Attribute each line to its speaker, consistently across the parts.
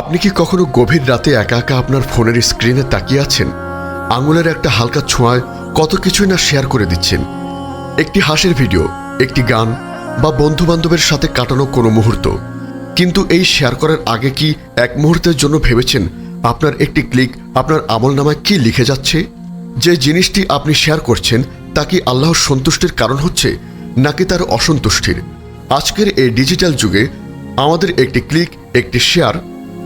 Speaker 1: আপনি কি কখনো গভীর রাতে একা একা আপনার ফোনের স্ক্রিনে তাকিয়ে আছেন? আঙুলের একটা হালকা ছোঁয়ায় কত কিছুই না শেয়ার করে দিচ্ছেন। একটি হাসির ভিডিও একটি গান বা বন্ধু বান্ধবের সাথে কাটানো কোনো মুহূর্ত। কিন্তু এই শেয়ার করার আগে কি এক মুহূর্তের জন্য ভেবেছেন আপনার একটি ক্লিক আপনার আমল নামায় কি লিখে যাচ্ছে? যে জিনিসটি আপনি শেয়ার করছেন, তা কি আল্লাহর সন্তুষ্টির কারণ হচ্ছে, নাকি তার অসন্তুষ্টির? আজকের এই ডিজিটাল যুগে আমাদের একটি ক্লিক একটি শেয়ার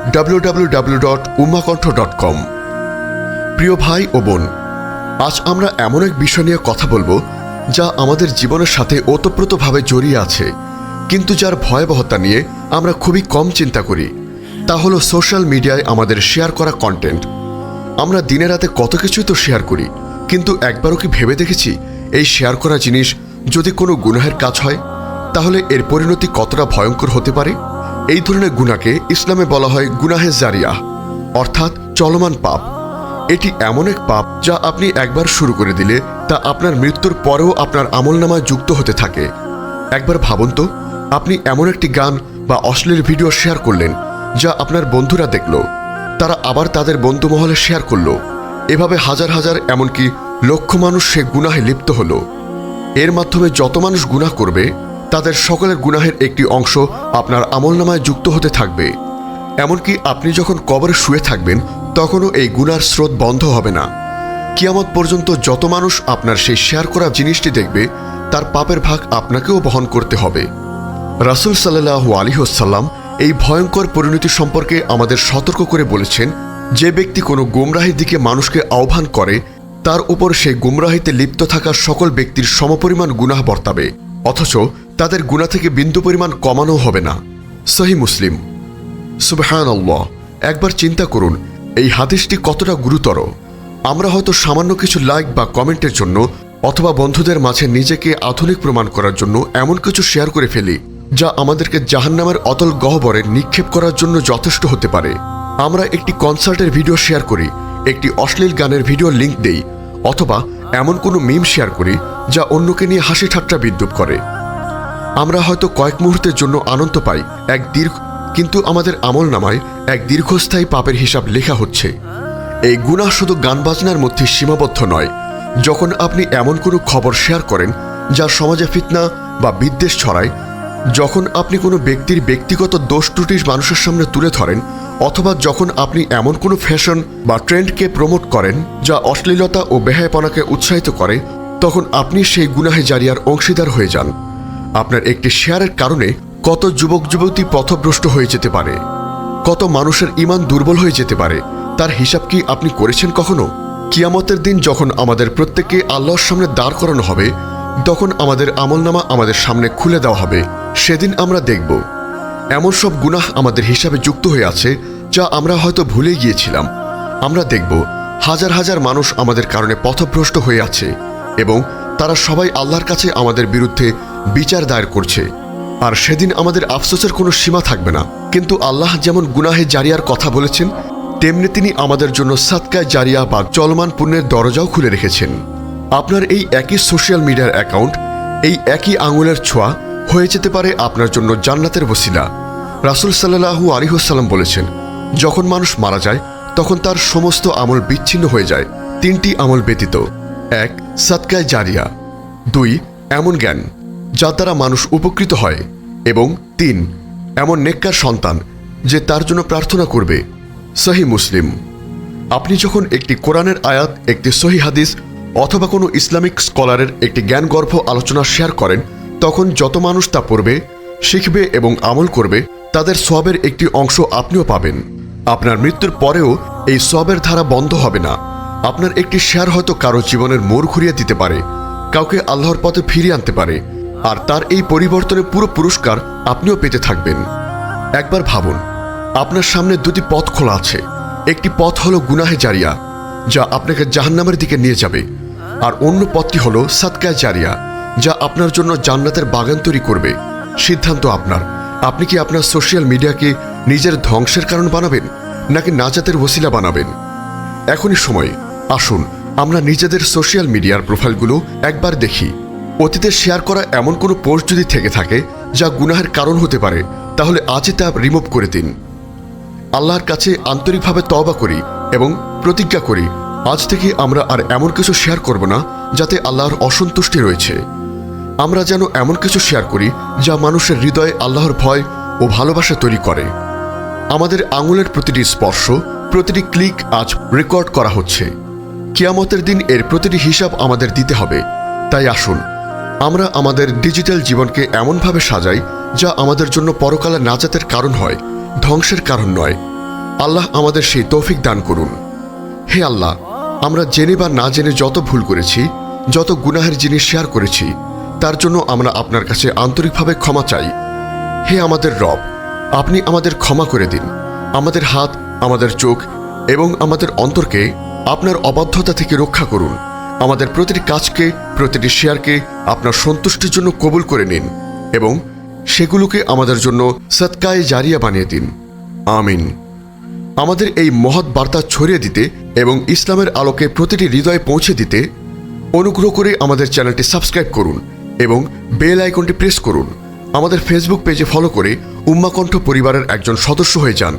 Speaker 1: www.ummakantha.com প্রিয় ভাই ও বোন, আজ আমরা এমন এক বিষয় নিয়ে কথা বলব যা আমাদের জীবনের সাথে ওতপ্রোতভাবে জড়িয়ে আছে, কিন্তু যার ভয়াবহতা নিয়ে আমরা খুবই কম চিন্তা করি। তা হলো সোশ্যাল মিডিয়ায় আমাদের শেয়ার করা কন্টেন্ট আমরা দিনে রাতে কত কিছুই তো শেয়ার করি, কিন্তু একবারও কি ভেবে দেখেছি এই শেয়ার করা জিনিস যদি কোনো গুনাহের কাজ হয়, তাহলে এর পরিণতি কতটা ভয়ঙ্কর হতে পারে? এই ধরনের গুনাকে ইসলামে বলা হয় গুনাহে জারিয়া, অর্থাৎ চলমান পাপ। এটি এমন এক পাপ যা আপনি একবার শুরু করে দিলে তা আপনার মৃত্যুর পরেও আপনার আমলনামায় যুক্ত হতে থাকে। একবার ভাবুন তো, আপনি এমন একটি গান বা অশ্লীল ভিডিও শেয়ার করলেন যা আপনার বন্ধুরা দেখল। তারা আবার তাদের বন্ধু মহলে শেয়ার করল। এভাবে হাজার হাজার এমনকি লক্ষ মানুষ সে গুনাহে লিপ্ত হলো। এর মাধ্যমে যত মানুষ গুনাহ করবে তাদের সকলের গুনাহের একটি অংশ আপনার আমলনামায় যুক্ত হতে থাকবে। এমনকি আপনি যখন কবরে শুয়ে থাকবেন, তখনও এই গুনার স্রোত বন্ধ হবে না। কিয়ামত পর্যন্ত যত মানুষ আপনার সেই শেয়ার করা জিনিসটি দেখবে, তার পাপের ভাগ আপনাকেও বহন করতে হবে। রাসুল সাল্লাহ আলিহসাল্লাম এই ভয়ঙ্কর পরিণতি সম্পর্কে আমাদের সতর্ক করে বলেছেন, যে ব্যক্তি কোনো গুমরাহির দিকে মানুষকে আহ্বান করে, তার উপর সেই গুমরাহিতে লিপ্ত থাকা সকল ব্যক্তির সমপরিমাণ গুনাহ বর্তাবে। অথচ তাদের গুণা থেকে বিন্দু পরিমাণ কমানো হবে না। সহি মুসলিম। সুবহান আল্লাহ একবার চিন্তা করুন, এই হাদিসটি কতটা গুরুতর? আমরা হয়তো সামান্য কিছু লাইক বা কমেন্টের জন্য অথবা বন্ধুদের মাঝে নিজেকে আধুনিক প্রমাণ করার জন্য এমন কিছু শেয়ার করে ফেলি, যা আমাদেরকে জাহান্নামের অতল গহ্বরে নিক্ষেপ করার জন্য যথেষ্ট হতে পারে। আমরা একটি কনসার্টের ভিডিও শেয়ার করি, একটি অশ্লীল গানের ভিডিও লিংক দেই, অথবা এমন কোনো মিম শেয়ার করি, যা অন্যকে নিয়ে হাসি ঠাট্টা বিদ্রুপ করে। আমরা হয়তো কয়েক মুহূর্তের জন্য আনন্দ পাই, এক দীর্ঘ কিন্তু আমাদের আমল নামায় এক দীর্ঘস্থায়ী পাপের হিসাব লেখা হচ্ছে। এই গুনাহ শুধু গান বাজনার মধ্যে সীমাবদ্ধ নয়। যখন আপনি এমন কোনো খবর শেয়ার করেন, যা সমাজে ফিতনা বা বিদ্বেষ ছড়ায়, যখন আপনি কোনো ব্যক্তির ব্যক্তিগত দোষ ত্রুটি মানুষের সামনে তুলে ধরেন, অথবা যখন আপনি এমন কোনো ফ্যাশন বা ট্রেন্ডকে প্রমোট করেন, যা অশ্লীলতা ও বেহায়পনাকে উৎসাহিত করে, তখন আপনি সেই গুনাহে জারিয়ার অংশীদার হয়ে যান। আপনার একটি শেয়ারের কারণে কত যুবক যুবতী পথভ্রষ্ট হয়ে যেতে পারে, কত মানুষের ইমান দুর্বল হয়ে যেতে পারে, তার হিসাব কি আপনি করেছেন কখনো? কিয়ামতের দিন যখন আমাদের প্রত্যেককে আল্লাহর সামনে দাঁড় করানো হবে, তখন আমাদের আমলনামা আমাদের সামনে খুলে দেওয়া হবে, সেদিন আমরা দেখব। এমন সব গুনাহ আমাদের হিসাবে যুক্ত হয়ে আছে, যা আমরা হয়তো ভুলে গিয়েছিলাম। আমরা দেখব, হাজার হাজার মানুষ আমাদের কারণে পথভ্রষ্ট হয়ে আছে এবং তারা সবাই আল্লাহর কাছে আমাদের বিরুদ্ধে বিচার দায়ের করছে। আর সেদিন আমাদের আফসোসের কোনো সীমা থাকবে না। কিন্তু আল্লাহ যেমন গুনাহে জারিয়ার কথা বলেছেন, তেমনি তিনি আমাদের জন্য সাতকায় জারিয়া বা চলমান পুণ্যের দরজাও খুলে রেখেছেন। আপনার এই একই সোশ্যাল মিডিয়ার অ্যাকাউন্ট, এই একই আঙুলের ছোঁয়া হয়ে যেতে পারে আপনার জন্য জান্নাতের বসিলা রাসুল সাল্লাহু আলিহাসাল্লাম বলেছেন, যখন মানুষ মারা যায়, তখন তার সমস্ত আমল বিচ্ছিন্ন হয়ে যায়। তিনটি আমল ব্যতীত, এক সাতকায় জারিয়া, দুই, এমন জ্ঞান। যার দ্বারা মানুষ উপকৃত হয় এবং তিন, এমন নেককার সন্তান যে তার জন্য প্রার্থনা করবে। সহি মুসলিম। আপনি যখন একটি কোরআনের আয়াত, একটি সহি হাদিস অথবা কোনো ইসলামিক স্কলারের একটি জ্ঞানগর্ভ আলোচনা শেয়ার করেন, তখন যত মানুষ তা পড়বে, শিখবে এবং আমল করবে, তাদের সবের একটি অংশ আপনিও পাবেন। আপনার মৃত্যুর পরেও এই সবের ধারা বন্ধ হবে না। আপনার একটি শেয়ার হয়তো কারও জীবনের মোড় ঘুরিয়ে দিতে পারে, কাউকে আল্লাহর পথে ফিরিয়ে আনতে পারে আর তার এই পরিবর্তনের পুরো পুরস্কার আপনিও পেতে থাকবেন। একবার ভাবুন, আপনার সামনে দুটি পথ খোলা আছে। একটি পথ হলো গুনাহে জারিয়া, যা আপনাকে জাহান্নামের দিকে নিয়ে যাবে। আর অন্য পথটি হলো সাতকায় জারিয়া, যা আপনার জন্য জান্নাতের বাগান তৈরি করবে। সিদ্ধান্ত আপনার। আপনি কি আপনার সোশ্যাল মিডিয়াকে নিজের ধ্বংসের কারণ বানাবেন, নাকি নাজাতের ওসিলা বানাবেন? এখনই সময়। আসুন, আমরা নিজেদের সোশ্যাল মিডিয়ার প্রোফাইলগুলো একবার দেখি। অতীতে শেয়ার করা এমন কোনো পোস্ট যদি থেকে থাকে, যা গুনাহের কারণ হতে পারে, তাহলে আজই তা রিমুভ করে দিন। আল্লাহর কাছে আন্তরিকভাবে তওবা করি এবং প্রতিজ্ঞা করি, আজ থেকে আমরা আর এমন কিছু শেয়ার করব না, যাতে আল্লাহর অসন্তুষ্টি রয়েছে। আমরা যেন এমন কিছু শেয়ার করি, যা মানুষের হৃদয়ে আল্লাহর ভয় ও ভালোবাসা তৈরি করে। আমাদের আঙুলের প্রতিটি স্পর্শ, প্রতিটি ক্লিক আজ রেকর্ড করা হচ্ছে। কিয়ামতের দিন এর প্রতিটি হিসাব আমাদের দিতে হবে। তাই আসুন আমরা আমাদের ডিজিটাল জীবনকে এমনভাবে সাজাই যা আমাদের জন্য পরকালে নাজাতের কারণ হয়, ধ্বংসের কারণ নয়। আল্লাহ আমাদের সেই তৌফিক দান করুন। হে আল্লাহ, আমরা জেনে বা না জেনে যত ভুল করেছি, যত গুনাহের জিনিস শেয়ার করেছি, তার জন্য আমরা আপনার কাছে আন্তরিকভাবে ক্ষমা চাই। হে আমাদের রব, আপনি আমাদের ক্ষমা করে দিন। আমাদের হাত, আমাদের চোখ এবং আমাদের অন্তরকে আপনার অবাধ্যতা থেকে রক্ষা করুন। আমাদের প্রতিটি কাজকে, প্রতিটি শেয়ারকে আপনার সন্তুষ্টির জন্য কবুল করে নিন এবং সেগুলোকে আমাদের জন্য সৎকায়ে জারিয়া বানিয়ে দিন। আমিন। আমাদের এই মহৎ বার্তা ছড়িয়ে দিতে এবং ইসলামের আলোকে প্রতিটি হৃদয়ে পৌঁছে দিতে অনুগ্রহ করে আমাদের চ্যানেলটি সাবস্ক্রাইব করুন এবং বেল আইকনটি প্রেস করুন। আমাদের ফেসবুক পেজে ফলো করে উম্মাকণ্ঠ পরিবারের একজন সদস্য হয়ে যান।